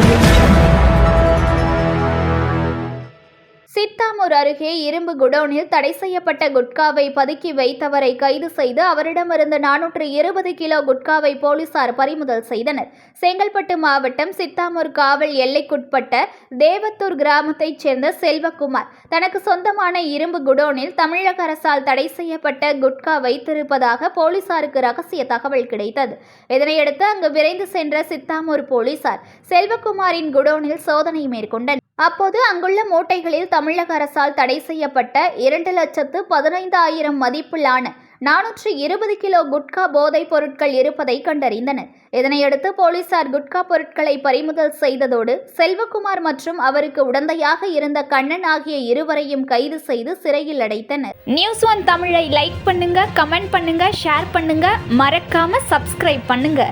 audio அருகே இரும்பு குடோனில் தடை செய்யப்பட்ட குட்காவை பதுக்கி வைத்தவரை கைது செய்து அவரிடமிருந்து நானூற்று இருபது கிலோ குட்காவை போலீசார் பறிமுதல் செய்தனர். செங்கல்பட்டு மாவட்டம் சித்தாமூர் காவல் எல்லைக்குட்பட்ட தேவத்தூர் கிராமத்தைச் சேர்ந்த செல்வகுமார் தனக்கு சொந்தமான இரும்பு குடோனில் தமிழக அரசால் தடை செய்யப்பட்ட குட்கா வைத்திருப்பதாக போலீசாருக்கு ரகசிய தகவல் கிடைத்தது. இதனையடுத்து அங்கு விரைந்து சென்ற சித்தாமூர் போலீசார் செல்வகுமாரின் குடோனில் சோதனை மேற்கொண்டனர். அப்போது அங்குள்ள மூட்டைகளில் தமிழக அரசால் தடை செய்யப்பட்ட இரண்டு லட்சத்து பதினைந்து ஆயிரம் மதிப்பிலான நானூற்று இருபது கிலோ குட்கா போதைப் பொருட்கள் இருப்பதை கண்டறிந்தனர். இதனையடுத்து போலீசார் குட்கா பொருட்களை பறிமுதல் செய்ததோடு செல்வகுமார் மற்றும் அவருக்கு உடந்தையாக இருந்த கண்ணன் ஆகிய இருவரையும் கைது செய்து சிறையில் அடைத்தனர். நியூஸ் ஒன் தமிழை லைக் பண்ணுங்க கமெண்ட் பண்ணுங்க ஷேர் பண்ணுங்க. மறக்காம சப்ஸ்கிரைப் பண்ணுங்க.